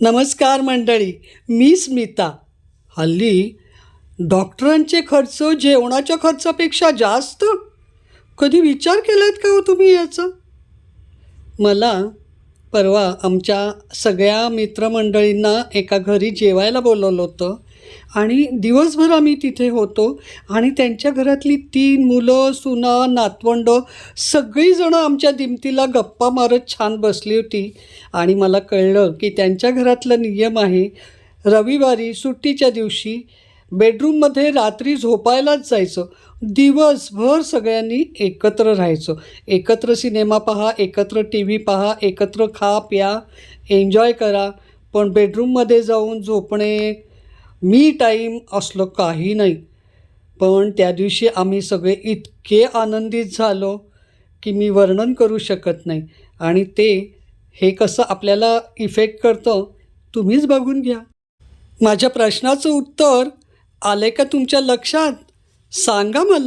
नमस्कार मंडळी मी स्मिता. हल्ली डॉक्टरांचे खर्च जेवणाच्या खर्चापेक्षा जास्त? कधी विचार केलात का हो तुम्ही याचा? मला परवा आमच्या सगळ्या मित्रमंडळींना एका घरी जेवायला बोलवलं होतं. आणि दिवसभर आम्ही तिथे होतो आणि त्यांच्या घरातली तीन मुलं सुना नातवंड सगळीजणं आमच्या दिमतीला गप्पा मारत छान बसली होती. आणि मला कळलं की त्यांच्या घरातला नियम आहे रविवारी सुट्टीच्या दिवशी बेडरूममध्ये रात्री झोपायलाच जायचं. दिवसभर सगळ्यांनी एकत्र राहायचं. एकत्र सिनेमा पहा एकत्र टी व्ही पहा एकत्र खा प्या एन्जॉय करा. पण बेडरूममध्ये जाऊन झोपणे मी टाईम असलं काही नाही. पण त्या दिवशी आम्ही सगळे इतके आनंदित झालो की मी वर्णन करू शकत नाही. आणि ते हे कसं आपल्याला इफेक्ट करतं तुम्हीच बघून घ्या. माझ्या प्रश्नाचं उत्तर आलं का तुमच्या लक्षात? सांगा मला.